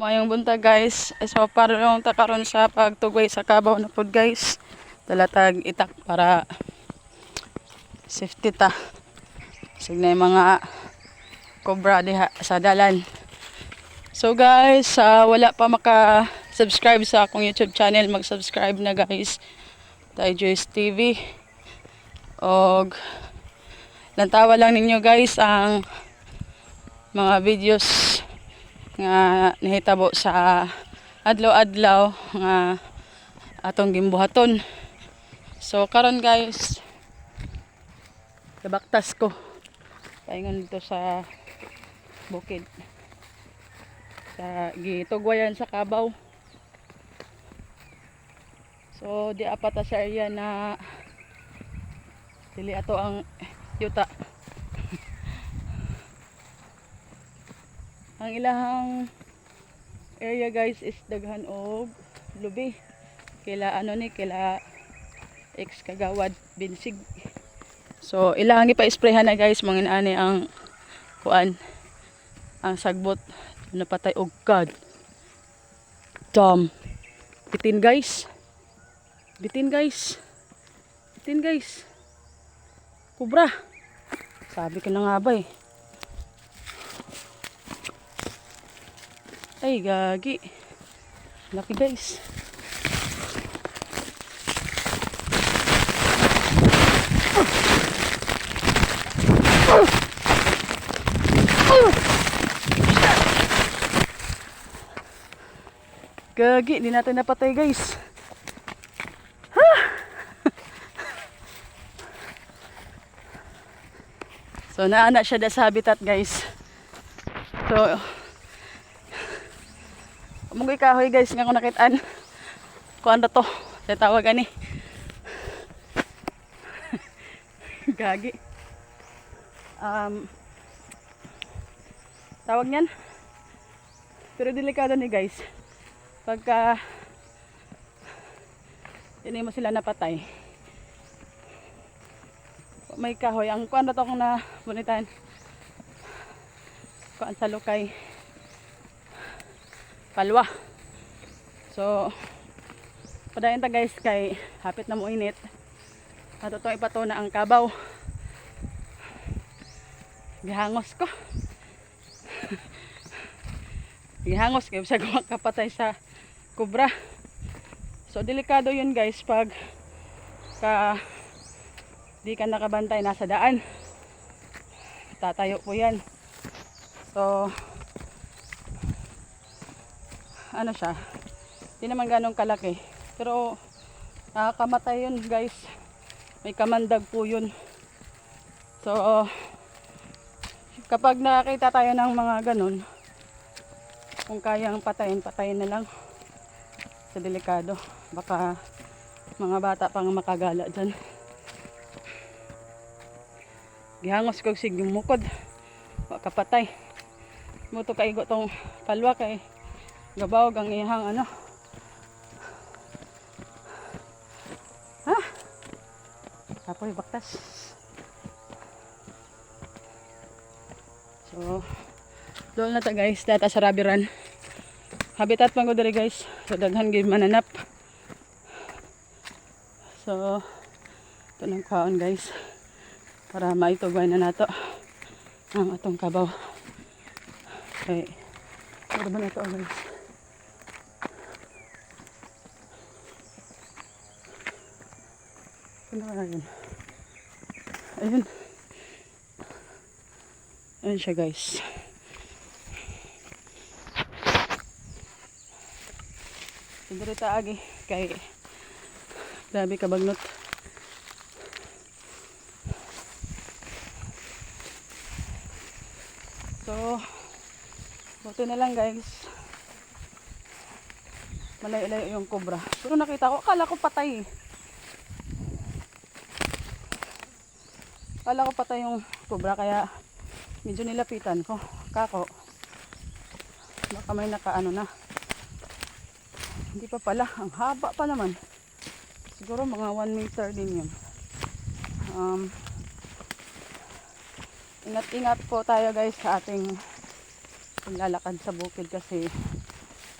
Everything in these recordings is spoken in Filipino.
Mayong buntag guys. So para lang ta karon sa pagtugway sa kabaw na pod guys. Talatag itak para safety ta. Signay mga cobra diha sa dalan. So guys, ah, wala pa maka-subscribe sa akong YouTube channel, mag-subscribe na guys. Joyce TV. Og lantawa lang ninyo guys ang mga videos nga nahitabo sa adlaw-adlaw nga atong gimbuhaton. So karon guys, kabaktas ko. Paingon dito sa bukid. Sa gitugwayan sa Kabaw. So di apat sa area na dili ato ang yuta. Ang ilahang area guys is daghan og lubi. Kila ano ni kila ex kagawad binsig. So ilahang ipa-sprayhan na guys mga ani ang kuan ang sagbot napatay og god. Dam. Bitin guys. Bitin guys. Bitin guys. Kubra. Sabi ko na nga ba eh. Ay, gagi. Laki guys. Gagi, di natin napatay guys. So, naana siya sa habitat guys. So, Munggoy kahoy guys nga ko nakitaan. Kuan na to. Sa tawag ani. Gagi. Um, tawag niyan. Pero delikado ni guys. Pagka hindi mo sila napatay. May kahoy. Ang kuan na to kung na bunitan. Kuan sa lukay palwa. So, padayon ta guys kay hapit na mo init. At ito ipato na ang kabaw. Gihangos ko. Gihangos kay sa kapatay sa kubra. So, delikado yun guys pag ka di ka nakabantay nasa daan. Tatayo po yan. So, ano siya, hindi naman ganong kalaki. Pero, nakakamatay yun guys. May kamandag po yun. So, kapag nakakita tayo ng mga ganon, kung kayang patayin, patayin na lang. Sa delikado. Baka mga bata pang makagala dyan. Gihangos ko sig mukod. Kapatay. Muto kaigo tong palwa kay Gabawag ang ihang ano. Ha? Tapoy baktas. So, doon na ta guys. Data sa Rabiran. Habitat pang ko dali guys. So, daghan gid mananap. So, ito ng kaon guys. Para maitugay na nato ang atong kabaw. Okay. Ano ba na ito guys? Ano na yun? Ayun. Ayun siya guys. Siguro taagi kay grabe kabagnot. So, buti na lang guys. Malayo-layo yung cobra. Pero nakita ko, akala ko patay eh. Kala ko patay yung cobra kaya medyo nilapitan ko. Kako. Baka may nakaano na. Hindi pa pala. Ang haba pa naman. Siguro mga 1 meter din yun. Um, ingat-ingat po tayo guys sa ating paglalakad sa bukid kasi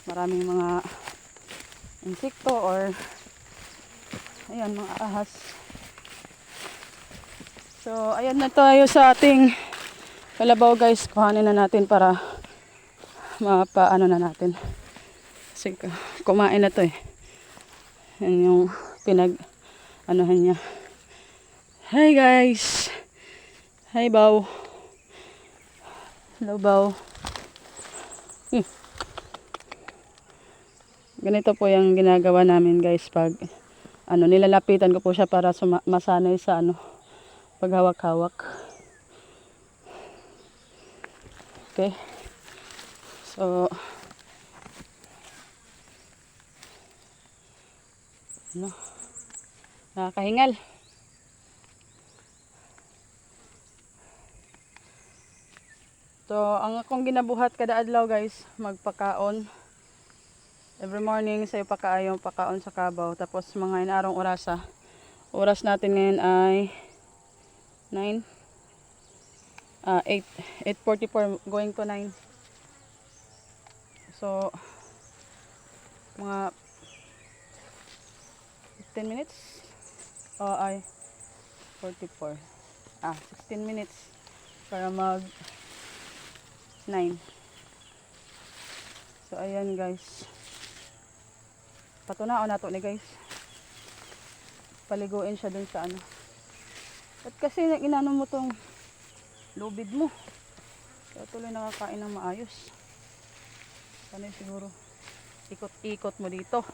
maraming mga insekto or ayan mga ahas. So ayan na tayo sa ating kalabaw guys. Kuhanin na natin para mapaano na natin. Kasi kumain na to eh. Yan yung pinag anuhan niya. Hi guys. Hi Bao. Hello Bao. Hmm. Ganito po yung ginagawa namin guys pag ano nilalapitan ko po siya para masanay sa ano paghawak-hawak. Okay. So ano nakakahingal. So, ang akong ginabuhat kada adlaw guys, magpakaon. Every morning sa pakaayong pakaon sa kabaw. Tapos mga inarong orasa. Oras natin ngayon ay 9 ah 8 8:44 going to 9. So mga 15 minutes? O ay 44 ah 16 minutes para mag 9 so ayan guys. Patunaon nato ni guys. Paliguin siya dun sa ano at kasi inano mo tong lubid mo. Kaya tuloy nakakain ng maayos. Sana siguro ikot-ikot mo dito.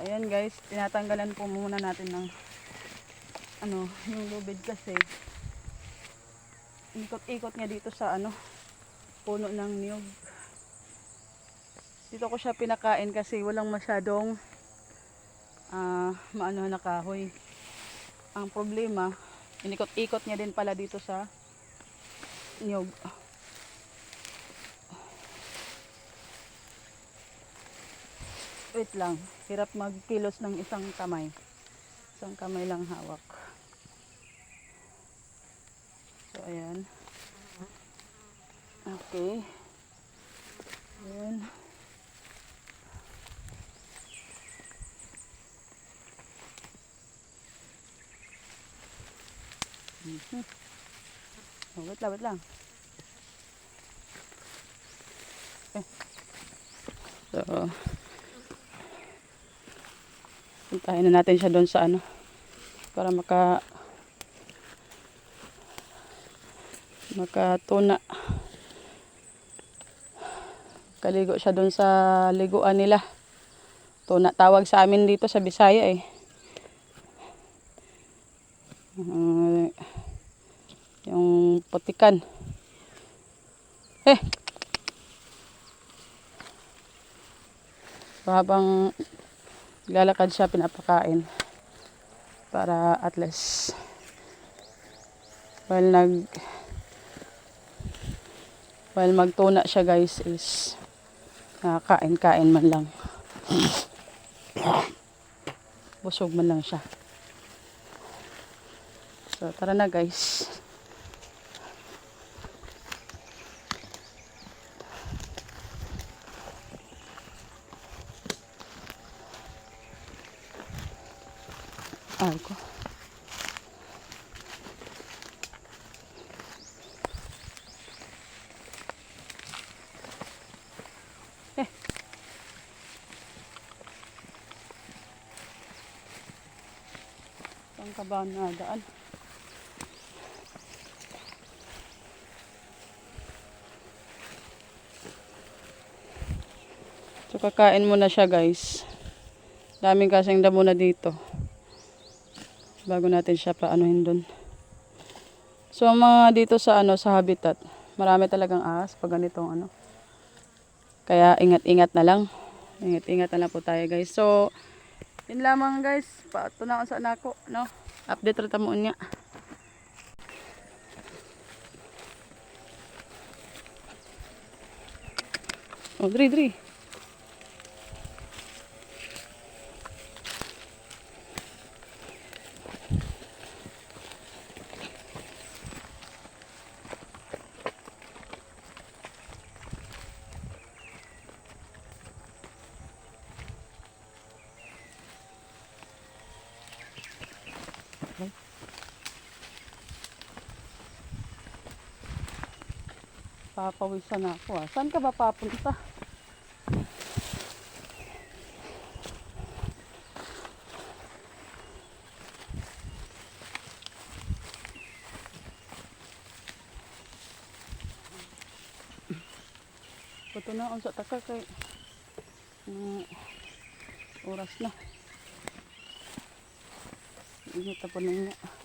Ayan guys. Tinatanggalan po muna natin ng ano yung lubid kasi ikot-ikot niya dito sa ano puno ng niyog dito ko siya pinakain kasi walang masyadong ah maano na kahoy. Ang problema inikot-ikot niya din pala dito sa niyog. Wait lang hirap magkilos ng isang kamay. Isang kamay lang hawak. So ayan. Okay. Ayan Mhm. Oh, wait lang, wait lang. Okay. So, puntahin na natin siya doon sa ano para maka makatuna kaligo siya doon sa liguan nila tuna tawag sa amin dito sa Bisaya eh Ah, yung putikan. Eh! So, habang lalakad siya pinapakain. Para at least while nag while magtuna siya guys is nakakain-kain man lang. Busog man lang siya. So tara na guys ko Eh. Saan ka ba nadaan? So kakain muna siya guys. Daming kasing damo na dito. Bago natin siya paanuhin doon. So mga dito sa ano sa habitat, marami talagang ahas pag ganitong ano. Kaya ingat-ingat na lang. Ingat-ingat na lang po tayo guys. So yun lamang guys. Paato na ako sa anako, no? Update rata mo niya. Oh, dri. Papawisan na ako ah. Saan ka ba papunta? Puto na unsa taka kay mm, oras na. Init pa na niya.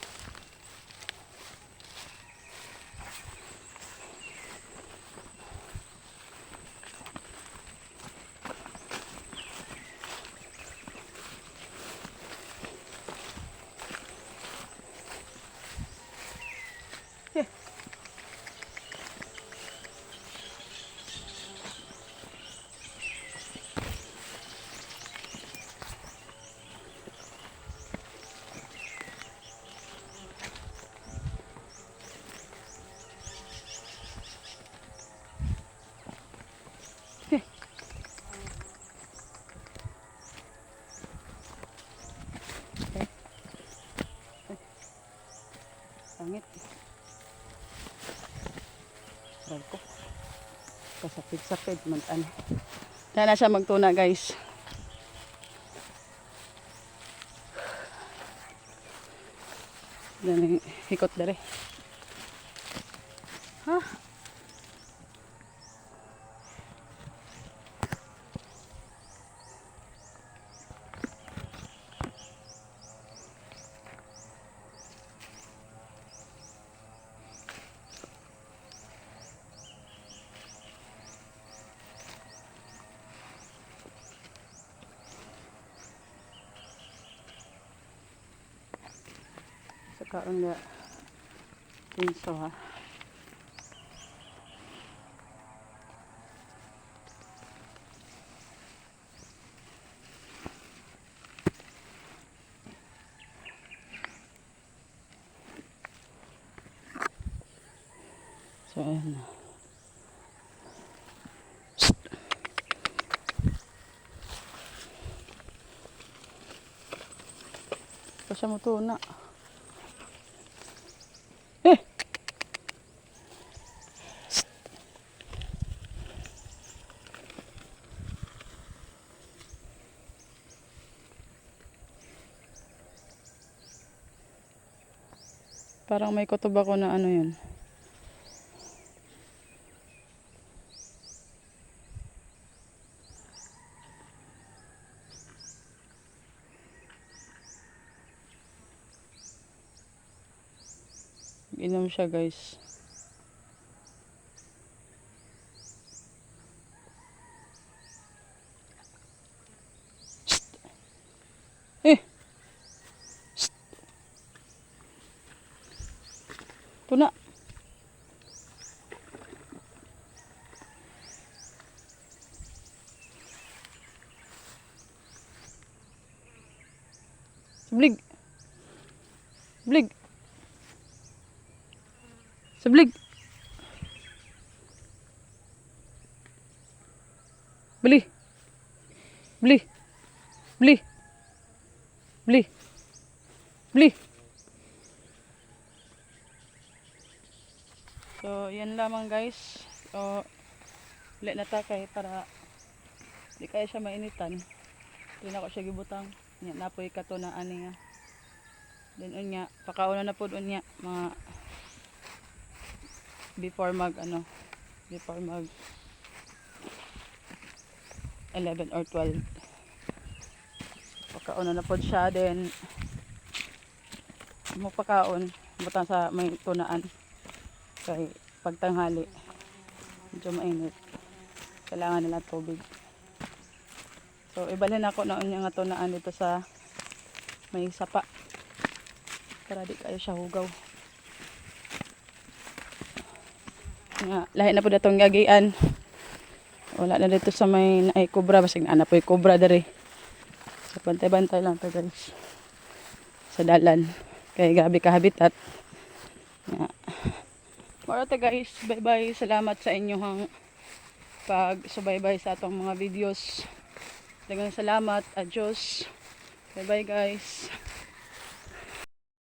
Pangit. Aral ko. Kasapid-sapid man ano. Dahil na siya magtuna guys. Dahil hikot dere. Ha? Sa kaon nga pinso ha. So ayan na. Mo tuna. Eh! Parang may kutob ako na ano yun. Inom siya guys. Tuna. Sablig. Sablig. Sablig. Beli. Beli. Beli. Beli. Beli. So, yan lamang guys. So, ulit na takay para di kaya siya mainitan. Hindi ako siya gibutang. Yan, napoy ka to na ani nga. Then, unya, pakauna na po unya, mga before mag ano before mag 11 or 12 pagkaon na po siya then mo pagkaon butang sa may tunaan kay pagtanghali medyo mainit. Kailangan nila tubig. So ibalhin ako noon yung tunaan dito sa may sapa. Para di kayo siya hugaw. Nga lahi na po datong gagian. Wala na dito sa may naay kubra. Basig na po yung kubra dere so bantay-bantay lang to guys. Sa dalan. Kay gabi ka habitat nga To guys bye bye salamat sa inyong pag subaybay sa atong mga videos. Dagang salamat adios. Bye bye guys